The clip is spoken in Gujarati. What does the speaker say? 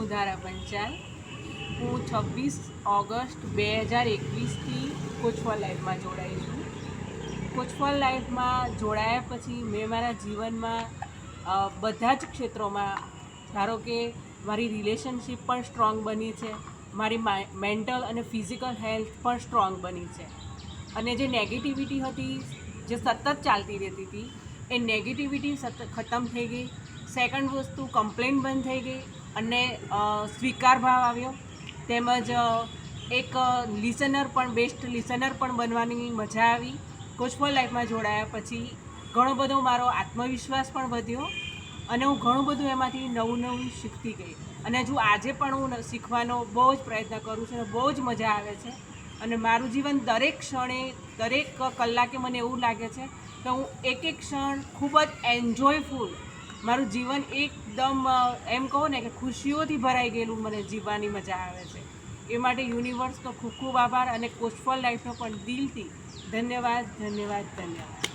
હું ધારા પંચાલ. હું છવ્વીસ ઓગસ્ટ બે હજાર એકવીસથી કોચફળ લાઈફમાં જોડાઈ છું. કોચફળ લાઈફમાં જોડાયા પછી મેં મારા જીવનમાં બધા જ ક્ષેત્રોમાં, ધારો કે મારી રિલેશનશિપ પણ સ્ટ્રોંગ બની છે, મારી મેન્ટલ અને ફિઝિકલ હેલ્થ પણ સ્ટ્રોંગ બની છે. અને જે નેગેટિવિટી હતી, જે સતત ચાલતી રહેતી હતી, એ નેગેટિવિટી સતત ખતમ થઈ ગઈ. સેકન્ડ વસ્તુ, કમ્પ્લેન બંધ થઈ ગઈ. અને સ્વીકાર ભાવ આવ્યો. તેમજ એક લિસનર પણ, બેસ્ટ લિસનર પણ બનવાની મજા આવી. કોચફોલ લાઈફમાં જોડાયા પછી ઘણો બધો મારો આત્મવિશ્વાસ પણ વધ્યો અને હું ઘણું બધું એમાંથી નવું નવું શીખતી ગઈ. અને હજુ આજે પણ હું શીખવાનો બહુ જ પ્રયત્ન કરું છું અને બહુ જ મજા આવે છે. અને મારું જીવન દરેક ક્ષણે, દરેક કલાકે મને એવું લાગે છે કે હું એક એક ક્ષણ ખૂબ જ એન્જોયફુલ મારું જીવન એકદમ એમ કહો ને કે ખુશીઓથી ભરાઈ ગયેલું મને જીવવાની મજા આવે છે. એ માટે યુનિવર્સનો ખૂબ ખૂબ આભાર અને કોસ્ટફોલ લાઈફનો પણ દિલથી ધન્યવાદ ધન્યવાદ ધન્યવાદ.